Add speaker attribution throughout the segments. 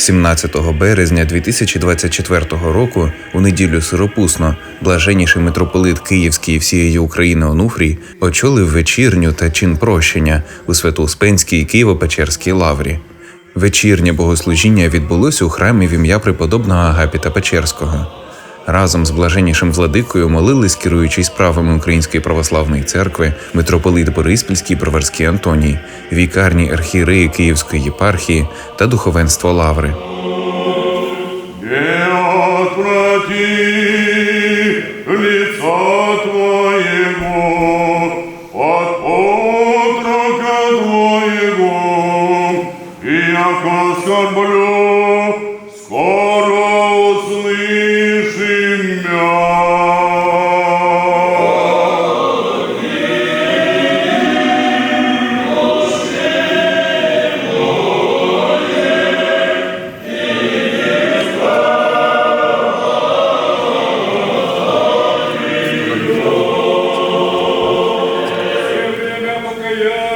Speaker 1: 17 березня 2024 року, у неділю сиропусно, блаженніший митрополит Київський і всієї України Онуфрій очолив вечірню та чин прощення у Свято-Успенській Києво-Печерській лаврі. Вечірнє богослужіння відбулося у храмі в ім'я преподобного Агапіта Печерського. Разом з блаженнішим владикою молились, керуючий справами Української православної церкви, митрополит Бориспільський Броварський Антоній, вікарні архієреї Київської єпархії та духовенство Лаври.
Speaker 2: Не отврати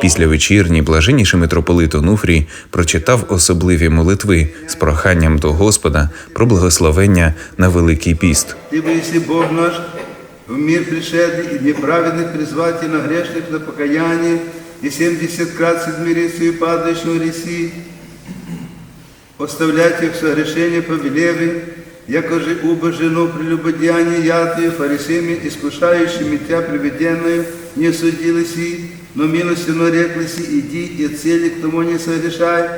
Speaker 1: Після вечірні блаженніший митрополит Онуфрій прочитав особливі молитви з проханням до Господа про благословення на Великий піст.
Speaker 3: Ибо если Бог наш в мир пришедший и неправедных призвать и на грешных на покаяние, и семьдесят крат измериться и падающего реси, оставлять их согрешение повелевы, яко же убо жену прелюбодеяние ятые фарисеями, искушающими тебя приведенную, не судились и, но милостью реклись иди и цели к тому не согрешай,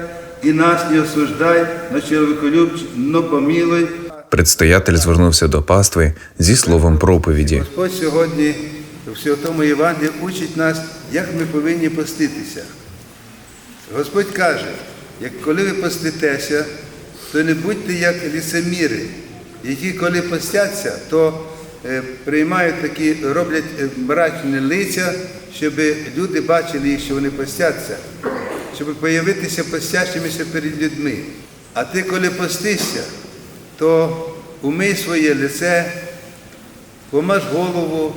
Speaker 3: и нас не осуждай, но человеколюбче, но помилуй,
Speaker 1: Предстоятель звернувся до пастви зі словом проповіді.
Speaker 3: Господь сьогодні в Святому Євангелії учить нас, як ми повинні поститися. Господь каже, як коли ви поститеся, то не будьте як ліцеміри, які коли постяться, то приймають такі, роблять е, мрачні лиця, щоб люди бачили їх, що вони постяться, щоб появитися постящимися перед людьми. А ти, коли постишся, то умий своє лице, помаж голову,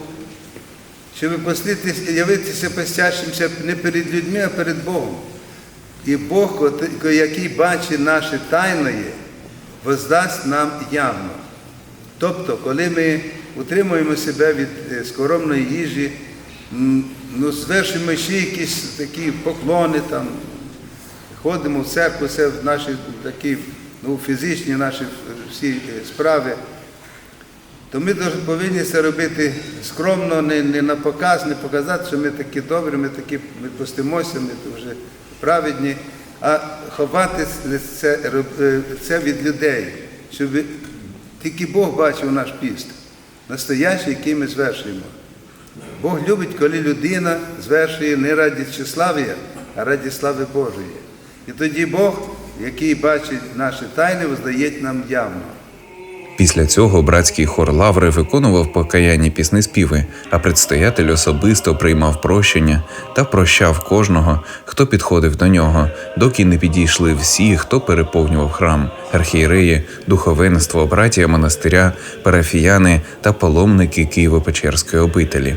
Speaker 3: щоб поститись, явитися постящимся не перед людьми, а перед Богом. І Бог, який бачить наші тайної, воздасть нам явно. Тобто, коли ми утримуємо себе від е, скоромної їжі, ну, звершуємо ще якісь такі поклони, там, ходимо в церкву, це наші такі ну, фізичні наші е, всі е, справи, то ми повинні це робити скромно, не, не на показ, не показати, що ми такі добрі, ми такі ми постимося, ми вже праведні, а ховати це, е, це від людей, щоб тільки Бог бачив наш піст, настоящий, який ми звершуємо. Бог любить, коли людина звершує не раді тщеслав'я, а раді слави Божої. І тоді Бог, який бачить наші тайни, воздає нам явно.
Speaker 1: Після цього братський хор Лаври виконував покаянні пісни співи, а предстоятель особисто приймав прощення та прощав кожного, хто підходив до нього, доки не підійшли всі, хто переповнював храм, архієреї, духовенство, братія монастиря, парафіяни та паломники Києво-Печерської обителі.